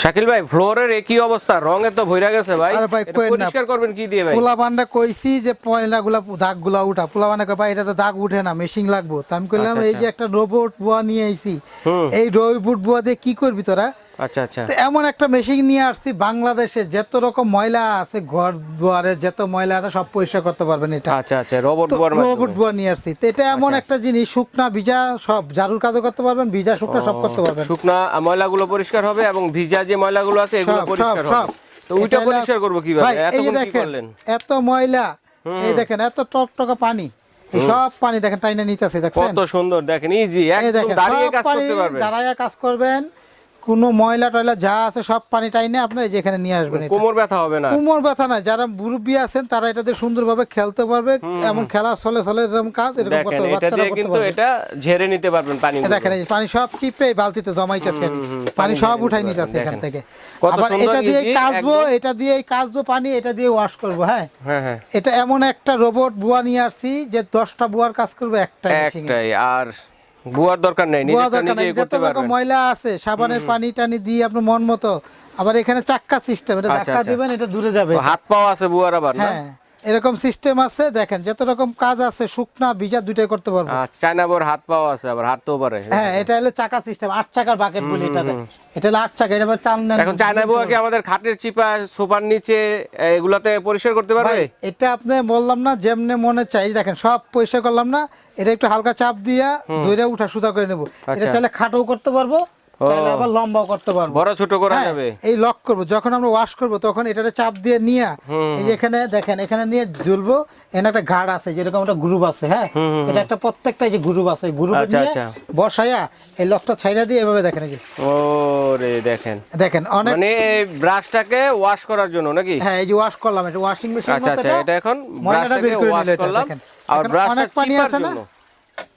শাকিল ভাই ফ্লোরের একই অবস্থা রঙে তো ভইরা গেছে ভাই। আরে ভাই, কই না। পরিষ্কার করবেন কি দিয়ে ভাই? পোলা বান্ডা কইছি যে পয়লা গুলা দাগগুলা উঠা। পোলা বান্ডা কই ভাই এটা তো দাগ উঠে না মেশিং লাগবো। তা আমি কইলাম আচ্ছা, এই যে একটা রোবট বুয়া নিয়ে আইছি এই রোবট বুয়া দিয়ে কি করবি তোরা? আচ্ছা আচ্ছা। তো এমন একটা মেশিন নিয়ে আসছি বাংলাদেশে যত রকম ময়লা আছে ঘর দুয়ারে যত ময়লা আছে সব পরিষ্কার করতে পারবেন এটা। আচ্ছা আচ্ছা রোবট তো রোবট বুয়া নিয়ে আসছি। তো এটা এমন একটা জিনিস শুকনা ভিজা সব ঝাড়ুর কাজও করতে পারবেন ভিজা শুকনা সব করতে পারবেন। শুকনা ময়লাগুলো পরিষ্কার হবে এবং ভিজা যে ময়লাগুলো আছে এগুলো পরিষ্কার হবে। তো ওইটা পরিষ্কার করব কীভাবে? এতক্ষণ কি করলেন? এত ময়লা এই দেখেন এত টকটকা পানি সব পানি দেখেন টাইনে নিতেছে দেখছেন? কত সুন্দর দেখেন ইজি একদম দাঁড়িয়ে কাজ করতে পারবেন। দাঁড়ায় কাজ করবেন কোনো ময়লা টয়লা যা আছে সব পানি টাইনে আপনি এই যে নিয়ে আসবেন। কোমর ব্যথা হবে না। কোমর ব্যথা না যারা মুরব্বী আছেন তারা এটাতে সুন্দরভাবে খেলতে পারবে এমন খেলা চলে চলে এরকম কাজ এরকম করতে পারবে বাচ্চারা দিয়ে করতে কিন্তু পারবে। এটা ঝেড়ে নিতে পারবেন পানি দেখেন এই পানি সব চিপে এই বালতিতে জমাইতেছে পানি সব উঠাই নিতে নিতেছে এখান থেকে। আবার এটা দিয়ে কাচবো এটা দিয়ে কাচবো পানি এটা দিয়ে ওয়াশ করব হ্যাঁ? হ্যাঁ হ্যাঁ। এটা এমন একটা রোবট বুয়া নিয়ে আসছি যে দশটা বুয়ার কাজ করবে একটাই আর বুয়ার দরকার নেই বুয়া দরকার নাই। যত রকম ময়লা আছে সাবানের পানি টানি দিয়ে আপনার মন মতো আবার এখানে চাক্কা সিস্টেম এটা আচ্ছা, ধাক্কা আচ্ছা। দিবেন এটা দূরে যাবে। হাত পাও আছে বুয়ার আবার না? হ্যাঁ। এরকম সিস্টেম আছে দেখেন যত রকম কাজ আছে শুকনা ভিজা দুটাই করতে পারব। আচ্ছা চায়না বোর হাত পাও আছে আবার হাত তো পারে। হ্যাঁ এটা হলো চাকা সিস্টেম আট চাকার বাকেট বলি এটাতে। এটা হলো আট চাকা এটা চাল নেন। এখন চায়না বুয়া কি আমাদের খাটের চিপা সোফার নিচে এগুলাতে পরিষ্কার করতে পারবে? ভাই এটা আপনি বললাম না যেমনে মনে চাই দেখেন সব পয়সা করলাম না এটা একটু হালকা চাপ দিয়া ধরে উঠা সুদা করে নেব। এটা আচ্ছা। চাইলে খাটোও করতে পারব চাইলে আবার লম্বাও করতে পারব। বড় ছোট করা হ্যাঁ, যাবে। এই লক করব। যখন আমরা ওয়াশ করব তখন এটাতে চাপ দিয়ে নিয়ে এই যে এখানে দেখেন এখানে নিয়ে ঝুলবো। এখানে একটা ঘাড় আছে যেরকম একটা গ্রুপ আছে হ্যাঁ? এটা একটা প্রত্যেকটা এই যে গ্রুপ আছে গ্রুপ আচ্ছা, নিয়ে আচ্ছা। বসায়া এই লকটা ছাইড়া দিয়ে এভাবে দেখেন এই যে। ও রে দেখেন। দেখেন অনেক মানে এই ব্রাশটাকে ওয়াশ করার জন্য নাকি? হ্যাঁ এই যে ওয়াশ করলাম এটা ওয়াশিং মেশিন আচ্ছা আচ্ছা এটা এখন ব্রাশটাকে ওয়াশ করলাম। দেখেন। আর ব্রাশটা অনেক পানি আছে না?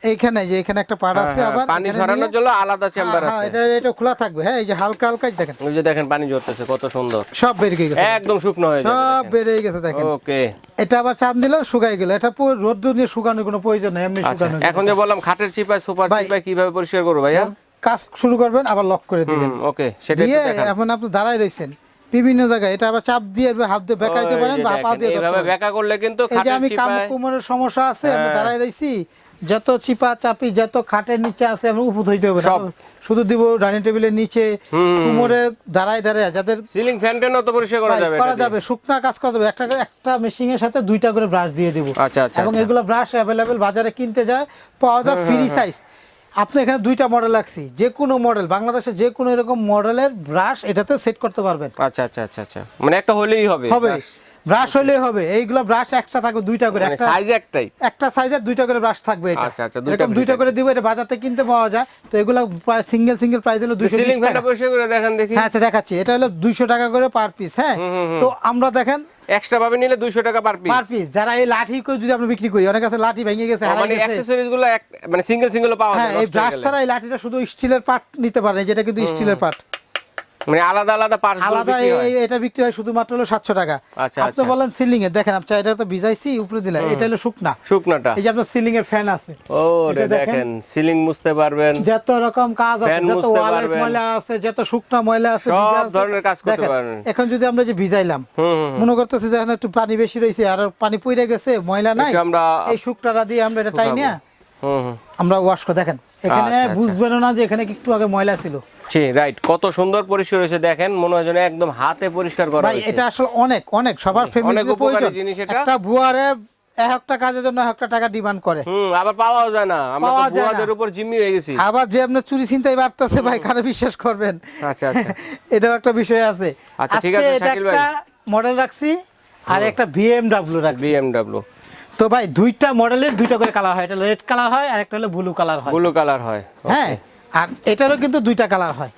এইখানে যে এখানে একটা পাড় আছে হ্যাঁ, আবার পানি ঝরানোর জন্য আলাদা চেম্বার আছে। হ্যাঁ, এটা এটা খোলা থাকবে। হ্যাঁ এই যে হালকা হালকা দেখেন। ওই যে দেখেন পানি ঝরতেছে কত সুন্দর। সব বেরিয়ে গেছে। একদম শুকনো হয়ে গেছে সব যাবে বেরিয়ে গেছে দেখেন। ওকে। এটা আবার চান দিলেও শুকাই গেল। এটা পুরো রোদ্র নিয়ে শুকানোর কোনো প্রয়োজন নেই এমনি আচ্ছা শুকানো এখন যে বললাম খাটের চিপায় সুপার ভাই- চিপায় কীভাবে পরিষ্কার করব ভাইয়া? কাজ শুরু করবেন আবার লক করে দিবেন। ওকে সেটা দিয়ে একটু এখন আপনি দাঁড়ায় রয়েছেন। বিভিন্ন জায়গায়। এটা আবার চাপ দিয়ে হাত দিয়ে বেকাইতে পারেন বা পা দিয়ে ধরতে পারেন। বেঁকা করলে কিন্তু এই যে আমি কাম কোমরের সমস্যা আছে আমি হ্যাঁ। দাঁড়ায় রয়েছি যত চিপা চাপি যত খাটের নিচে আছে আমি উপর হইতে হবে। শুধু দিব ডাইনিং টেবিলের নিচে কোমরে দাঁড়ায় দাঁড়ায় যাদের সিলিং ফ্যান টেনও তো পরিষ্কার করা যাবে করা যাবে শুকনা কাজ করা যাবে। একটা একটা মেশিং এর সাথে দুইটা করে ব্রাশ দিয়ে দিব। আচ্ছা, আচ্ছা, এবং আচ্ছা। এগুলো ব্রাশ অ্যাভেলেবেল বাজারে কিনতে যায় পাওয়া যায় ফ্রি সাইজ আপনি এখানে দুইটা মডেল রাখছি। যে কোনো মডেল বাংলাদেশে যে কোনো এরকম মডেলের ব্রাশ এটাতে সেট করতে পারবেন। আচ্ছা আচ্ছা আচ্ছা আচ্ছা। মানে একটা হলেই হবে হবে। ব্রাশ হলেই হবে। এইগুলো ব্রাশ একটা থাকবে দুইটা করে। মানে একটা সাইজ একটাই? একটা সাইজের দুইটা করে ব্রাশ থাকবে এটা। আচ্ছা, আচ্ছা, দুইটা এরকম দুইটা করে দিব এটা বাজারতে কিনতে পাওয়া যায়। তো এগুলো প্রায় সিঙ্গেল সিঙ্গেল প্রাইস হলো দুইশো সিলিং টাকা। ফ্যানটা পরিষ্কার করে দেখেন দেখি। হ্যাঁ আচ্ছা দেখাচ্ছি। এটা হলো দুইশো টাকা করে পার পিস হ্যাঁ? তো আমরা দেখেন এক্সট্রা ভাবে নিলে 200 টাকা পার পিস পার পিস যারা এই লাঠি করে যদি আমরা বিক্রি করি অনেক আছে লাঠি ভেঙে গেছে হারাই মানে অ্যাকসেসরিজগুলো এক- মানে সিঙ্গেল সিঙ্গেল পাওয়া হ্যাঁ এই ব্রাশ ছাড়া এই লাঠিটা শুধু স্টিলের পার্ট নিতে পারে যেটা কিন্তু স্টিলের পার্ট মানে আলাদা আলাদা পার্টস আলাদা এটা বিক্রি হয় শুধুমাত্র হলো সাতশো টাকা। আচ্ছা, আপনি আচ্ছা। বলেন সিলিং এ। দেখেন আপনি এটা তো ভিজাইছি উপরে দিলাম। এটা হলো শুকনা। শুকনাটা। এই যে আপনার সিলিং এর ফ্যান আছে। ও দেখেন। সিলিং মুছতে পারবেন। যত রকম কাজ আছে যত পারবেন। ময়লা আছে যত শুকনা ময়লা আছে সব ধরনের কাজ করতে পারবেন। এখন যদি আমরা যে ভিজাইলাম মনে করতেছি যে এখন একটু পানি বেশি রয়েছে আর পানি পইরে গেছে ময়লা নাই আমরা এই শুকনাটা দিয়ে আমরা এটা হুম হুম আমরা ওয়াশ করে দেখেন। এখানে আচ্ছা, আচ্ছা। বুঝবেন না যে এখানে কি একটু আগে ময়লা ছিল। জি রাইট কত সুন্দর পরিষ্কার হয়েছে দেখেন। মনে হয় যেন একদম হাতে পরিষ্কার করা ভাই এটা আসলে অনেক অনেক। সবার ফ্যামিলিতে প্রয়োজন। একটা বুয়ারে এক একটা কাজের জন্য এক একটা টাকা ডিমান্ড করে। হুম আবার পাওয়াও যায় না। আমরা। বুয়াদের উপর জিম্মি হয়ে গেছি। আবার যে আপনার চুরি চিন্তায় বাড়তেছে ভাই কারে বিশ্বাস করবেন? আচ্ছা আচ্ছা। এটাও একটা বিষয় আছে। আচ্ছা, ঠিক আছে, শাকিল ভাই। একটা মডেল রাখছি আর একটা বিএমডব্লিউ রাখছি। বিএমডব্লিউ তো ভাই দুইটা মডেলের দুইটা করে কালার হয়। এটা রেড কালার হয় আর একটা হলো ব্লু কালার হয়। ব্লু কালার হয়। হ্যাঁ আর এটারও কিন্তু দুইটা কালার হয়।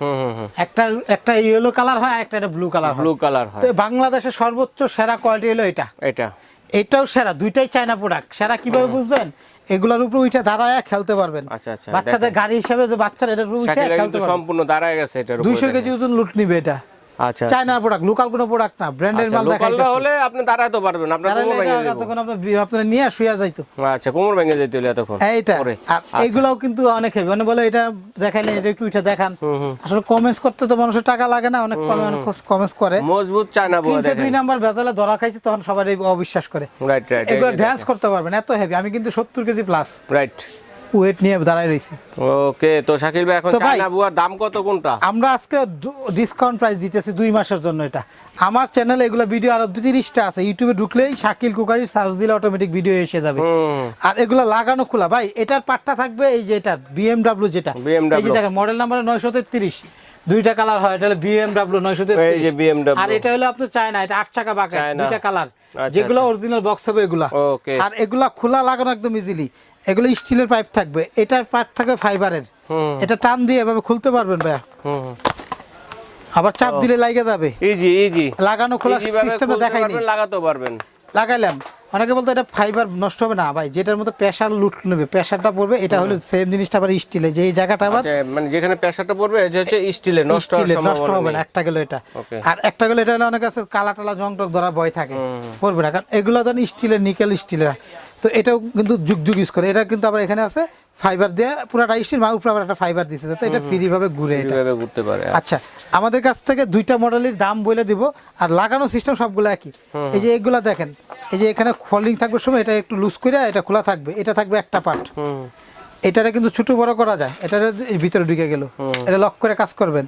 একটা একটা ইয়েলো কালার হয় আর একটা ব্লু কালার হয়। ব্লু কালার হয়। তো বাংলাদেশের সর্বোচ্চ সেরা কোয়ালিটি হলো এটা। এটা। এটাও সেরা দুইটাই চায়না প্রোডাক্ট সেরা কীভাবে বুঝবেন? এগুলোর উপরে উঠে দাঁড়ায় খেলতে পারবেন। আচ্ছা, আচ্ছা, বাচ্চাদের গাড়ি হিসেবে যে বাচ্চারা এটার উপরে উঠে খেলতে পারবে। সম্পূর্ণ দাঁড়ায় গেছে এটার উপরে দুইশো দেখেন। কেজি ওজন লুট নিবে এটা। আচ্ছা চায়নার প্রোডাক্ট লোকাল কোনো প্রোডাক্ট না ব্র্যান্ডের মাল লোকালটা দেখাইতেছি। হলে আপনি দাঁড়াতে পারবেন আপনার কোমর ভেঙে যাবে তখন আপনার বি- নিয়ে শুয়ে যাইতো। আচ্ছা কোমর ভেঙে হলে এতক্ষণ এইটা আর এইগুলাও কিন্তু অনেক হেভি মানে বলে এটা দেখাইলে এটা একটু এটা দেখান। আসলে কমেন্টস করতে তো মানুষের টাকা লাগে না অনেক কমে অনেক কমেন্টস করে। মজবুত চায়না বুয়া কিনছে দুই নাম্বার বেজালে ধরা খাইছে তখন সবাই অবিশ্বাস করে। রাইট রাইট এগুলো ড্যান্স করতে পারবেন এত হেভি আমি কিন্তু সত্তর কেজি প্লাস রাইট ওয়েট নিয়ে দাঁড়াই রয়েছি। ওকে তো শাকিল ভাই এখন চায়না বুয়ার দাম কত কোনটা? আমরা আজকে ডিসকাউন্ট প্রাইস দিতেছি দুই মাসের জন্য এটা। আমার চ্যানেলে এগুলো ভিডিও আরও তিরিশটা আছে। ইউটিউবে ঢুকলেই শাকিল কুকারি সার্চ দিলে অটোমেটিক ভিডিও এসে যাবে। আর এগুলো লাগানো খোলা। ভাই এটার পার্টটা থাকবে এই যে এটা বিএমডাব্লিউ যেটা। এই যে দেখেন মডেল নাম্বার নয়শো তেত্রিশ। দুইটা কালার হয় এটা হলো বিএমডাব্লিউ নয়শো এই আর এটা হলো আপনার চায়না এটা আট টাকা বাকেট দুইটা কালার আচ্ছা, যেগুলো অরিজিনাল বক্স হবে এগুলা। আর এগুলা খোলা লাগানো একদম ইজিলি এগুলো স্টিলের পাইপ থাকবে। এটার পার্ট থাকবে ফাইবারের এটা টান দিয়ে এভাবে খুলতে পারবেন ভাইয়া। হুম আবার চাপ দিলে লাগে যাবে। Easy easy. লাগানো খোলা সিস্টেমটা দেখাইনি লাগাতে পারবেন লাগাইলাম। অনেকে বলতো এটা ফাইবার নষ্ট হবে না ভাই যেটার মধ্যে প্রেশার লুট নেবে প্রেশারটা পড়বে এটা হলো সেম জিনিসটা আবার স্টিলে যে এই জায়গাটা আবার আচ্ছা, মানে যেখানে প্রেসারটা পড়বে এটা হচ্ছে স্টিলে নষ্ট হওয়ার স্টিলের নষ্ট হবে না। একটা গেলে এটা। আর একটা গেলে এটা হলে অনেক আছে কালা টালা জং টং ধরার ভয় থাকে। পড়বে না। কারণ এগুলো ধরেন স্টিলের নিকেল স্টিলের তো এটাও কিন্তু যুগ যুগ ইউজ করে। এটা কিন্তু আবার এখানে আছে ফাইবার দিয়ে পুরাটা স্টিল মা উপরে আবার একটা ফাইবার দিছে যাতে এটা ফ্রি ভাবে ঘুরে এটা। ঘুরতে পারে আচ্ছা। আমাদের কাছ থেকে দুইটা মডেলের দাম বলে দিব আর লাগানো সিস্টেম সবগুলো একই। এই যে এগুলা দেখেন এই যে এখানে ফোল্ডিং থাকবে সময় এটা একটু লুজ করে এটা খোলা থাকবে এটা থাকবে একটা পার্ট এটারে কিন্তু ছোট বড় করা যায়। এটা ভিতরে ঢুকে গেল। এটা লক করে কাজ করবেন।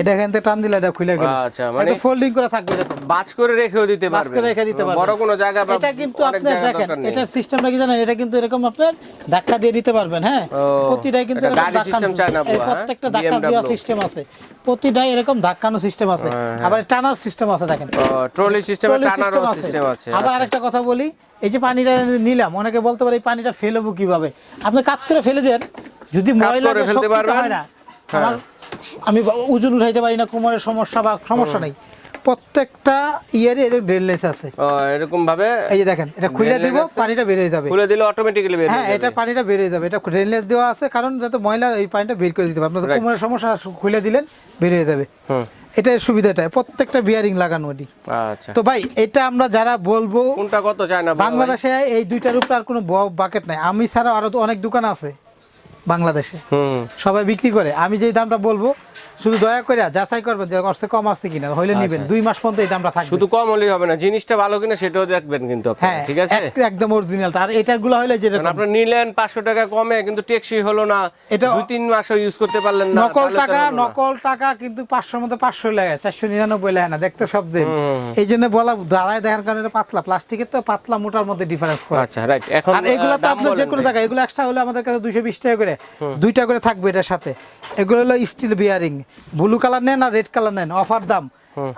এটা এখান থেকে টান দিলে এটা খুলে গেল। আচ্ছা, মানে- এটা ফোল্ডিং করে থাকবে। বাজ করে রেখেও দিতে পারবে করে রেখে দিতে পারবেন। বড় কোনো জায়গা বা এটা কিন্তু আপনি দেখেন এটা সিস্টেমটা কি জানেন? এটা কিন্তু এরকম আপনার ধাক্কা দিয়ে নিতে পারবেন হ্যাঁ? প্রতিটাই কিন্তু এটা এরকম system চায় না হ্যাঁ? প্রত্যেকটা ধাক্কা দেওয়া সিস্টেম আছে। প্রতিটাই এরকম ধাক্কানো সিস্টেম আছে। আবার টানার সিস্টেম আছে দেখেন। ট্রলি সিস্টেমে সিস্টেম আছে সিস্টেম আছে। আবার আরেকটা কথা বলি। এই যে পানিটা নিলাম অনেকে বলতে পারে এই পানিটা ফেলব কীভাবে? আপনি কাত করে ফেলে দেন যদি ময়লা হয় না আমার আমি ওজন উঠাইতে পারি না কোমরের সমস্যা বা সমস্যা নেই। প্রত্যেকটা ইয়ের এর ড্রেনলেস আছে। এরকম ভাবে এই যে দেখেন এটা খুলে দিব? পানিটা বেরিয়ে যাবে। খুলে দিলে অটোমেটিক্যালি বের হ্যাঁ এটা যাবে। পানিটা বেরিয়ে যাবে। এটা ড্রেনলেস দেওয়া আছে কারণ যাতে ময়লা এই পানিটা বের করে দিতে পারে। আপনাদের কোমরের সমস্যা খুলে দিলেন বেরিয়ে যাবে। হুম। এটা সুবিধাটা প্রত্যেকটা বিয়ারিং লাগানো এটি। আচ্ছা। তো ভাই এটা আমরা যারা বলব কোনটা কত চায় না বাংলাদেশে এই দুইটার উপরে আর কোনো বাকেট নাই। আমি ছাড়া আরও অনেক দোকান আছে বাংলাদেশে। হুম। সবাই বিক্রি করে। আমি যেই দামটা বলব শুধু দয়া করে যাচাই করবেন যে অর্থে কম আছে কিনা হইলে নিবেন। দুই মাস পর্যন্ত এই দামটা থাকবে। আচ্ছা। শুধু কম হলেই হবে না জিনিসটা ভালো কিনা সেটাও দেখবেন কিন্তু আপনি হ্যাঁ ঠিক আছে? এক- একদম অরিজিনাল আর এটারগুলো হইলে যেরকম আপনি নিলেন পাঁচশো টাকা কমে কিন্তু টেকসি হলো না। এটা- দুই তিন মাসও ইউজ করতে পারলেন না নকল টাকা নকল টাকা কিন্তু পাঁচশোর মধ্যে পাঁচশো লাগে চারশো নিরানব্বই লাগে না দেখতে সব দিন এই জন্য বলা দাঁড়ায় দেখার কারণে এটা পাতলা। প্লাস্টিকের তো পাতলা মোটার মধ্যে ডিফারেন্স করে। আচ্ছা রাইট এখন আর এগুলো তো দাম আপনার যে কোনো। জায়গায় এগুলো এক্সট্রা হলে আমাদের কাছে দুইশো বিশ টাকা করে দুইটা করে থাকবে এটার সাথে। এগুলো হলো স্টিল বিয়ারিং ব্লু কালার নেন আর রেড কালার নেন অফার দাম।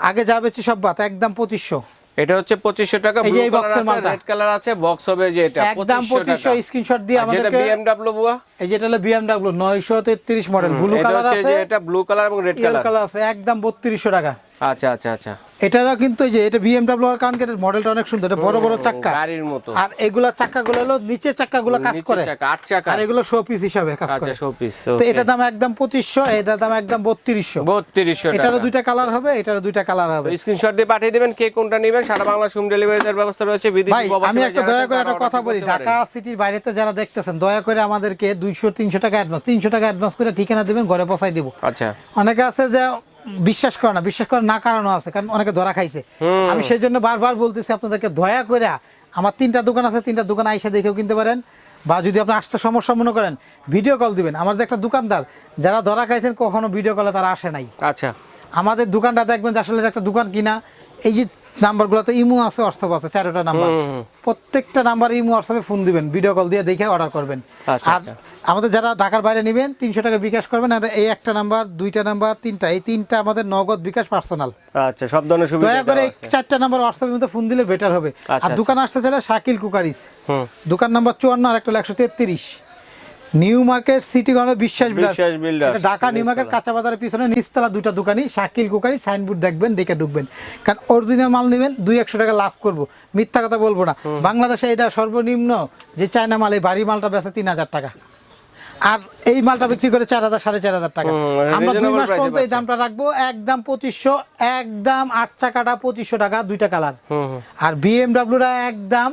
আগে যা বেচি সব বাত একদম পঁচিশশো। এটা হচ্ছে পঁচিশশো টাকা এই যে ব্লু কালার আছে মালটা। রেড কালার আছে বক্স হবে যে এটা একদম পঁচিশশো স্ক্রিনশট দিয়ে এটা আমাদেরকে বিএমডব্লিউ বুয়া? এই যেটা হলো বিএমডব্লিউ নয়শো তেত্রিশ মডেল ব্লু এটা কালার আছে। যে এটা ব্লু কালার এবং রেড কালার। কালার আছে একদম বত্রিশশো টাকা। আচ্ছা আচ্ছা আচ্ছা। এটারও কিন্তু যে এটা বিএমডাব্লিউ আর কারণ এটার মডেলটা অনেক সুন্দর এটা বড় বড় চাক্কা। গাড়ির মতো। আর এগুলা চাক্কাগুলো হলো নিচের চাক্কাগুলো কাজ করে। চাকা, আট চাকা। আর এগুলো শো পিস হিসাবে কাজ করে। আচ্ছা শোপিস তো এটার দাম একদম পঁচিশশো এটার দাম একদম বত্রিশশো। বত্রিশশো এটারও দুইটা কালার হবে এটারও দুইটা কালার হবে। স্ক্রিনশট দিয়ে পাঠিয়ে দিবেন কে কোনটা নেবেন। সারা বাংলা হোম ডেলিভারি দেওয়ার ব্যবস্থা রয়েছে বিদেশি ভাই আমি একটা দয়া করে একটা কথা বলি ঢাকা সিটির বাইরেতে যারা দেখতেছেন দয়া করে আমাদেরকে দুইশো তিনশো টাকা অ্যাডভান্স তিনশো টাকা অ্যাডভান্স করে ঠিকানা দিবেন ঘরে পৌঁছাই দিব। আচ্ছা। অনেকে আছে যে বিশ্বাস করে না বিশ্বাস করে না কারণও আছে কারণ অনেকে ধরা খাইছে। আমি সেই জন্য বারবার বলতেছি আপনাদেরকে দয়া করে আমার তিনটা দোকান আছে তিনটা দোকান আইসা দেখেও কিনতে পারেন। বা যদি আপনি আসতে সমস্যা মনে করেন ভিডিও কল দিবেন। আমার যে একটা দোকানদার যারা ধরা খাইছেন কখনো ভিডিও কলে তারা আসে নাই। আচ্ছা। আমাদের দোকানটা দেখবেন যে আসলে একটা দোকান কিনা। এই যে নাম্বারগুলোতে ইমো আছে হোয়াটসঅ্যাপ আছে চারোটা নাম্বার। প্রত্যেকটা নাম্বার ইমো হোয়াটসঅ্যাপে ফোন দিবেন ভিডিও কল দিয়ে দেখে অর্ডার করবেন। আচ্ছা, আর আমাদের যারা ঢাকার বাইরে নেবেন তিনশো টাকা বিকাশ করবেন আর এই একটা নাম্বার দুইটা নাম্বার তিনটা এই তিনটা আমাদের নগদ বিকাশ পার্সোনাল আচ্ছা সব ধরনের সুবিধা দয়া করে। চারটা নাম্বার হোয়াটসঅ্যাপের মধ্যে ফোন দিলে বেটার হবে। আচ্ছা, আর দোকান আসতে চাইলে শাকিল কুকারিস। দোকান নাম্বার চুয়ান্ন আর একটা একশো তেত্রিশ। নিউ মার্কেট সিটি কর্নার বিশ্বাস বিলাস ঢাকা নিউ মার্কেট কাঁচা বাজারের পিছনে নিচতলা দুইটা দোকানই শাকিল কুকারি সাইনবোর্ড দেখবেন দেখে ঢুকবেন। কারণ অরিজিনাল মাল নেবেন দুই একশো টাকা লাভ করব। মিথ্যা কথা বলব না। বাংলাদেশে এটা সর্বনিম্ন যে চায়না মাল এই বাড়ি মালটা বেচে তিন হাজার টাকা। আর এই মালটা বিক্রি করে চার হাজার সাড়ে চার হাজার টাকা। মানে আমরা দুই মাস পর্যন্ত এই দামটা রাখব। একদম পঁচিশশো একদম আট চাকাটা পঁচিশশো টাকা দুইটা কালার। আর বিএমডাব্লিউটা একদম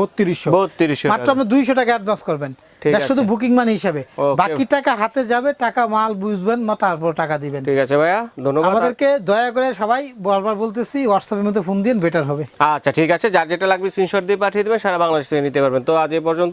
বত্রিশশো। বত্রিশশো মাত্র আপনি দুইশো টাকা অ্যাডভান্স করবেন। যা শুধু বুকিং মানি হিসাবে। বাকি টাকা হাতে যাবে টাকা মাল বুঝবেন তারপর টাকা দিবেন। ঠিক আছে ভাইয়া ধন্যবাদ। আমাদেরকে দয়া করে সবাই বারবার বলতেছি হোয়াটসঅ্যাপের মধ্যে ফোন দিন বেটার হবে। আচ্ছা ঠিক আছে। যার যেটা লাগবে স্ক্রিনশট দিয়ে পাঠিয়ে দেবেন সারা বাংলাদেশ থেকে নিতে পারবেন। তো আজ এ পর্যন্ত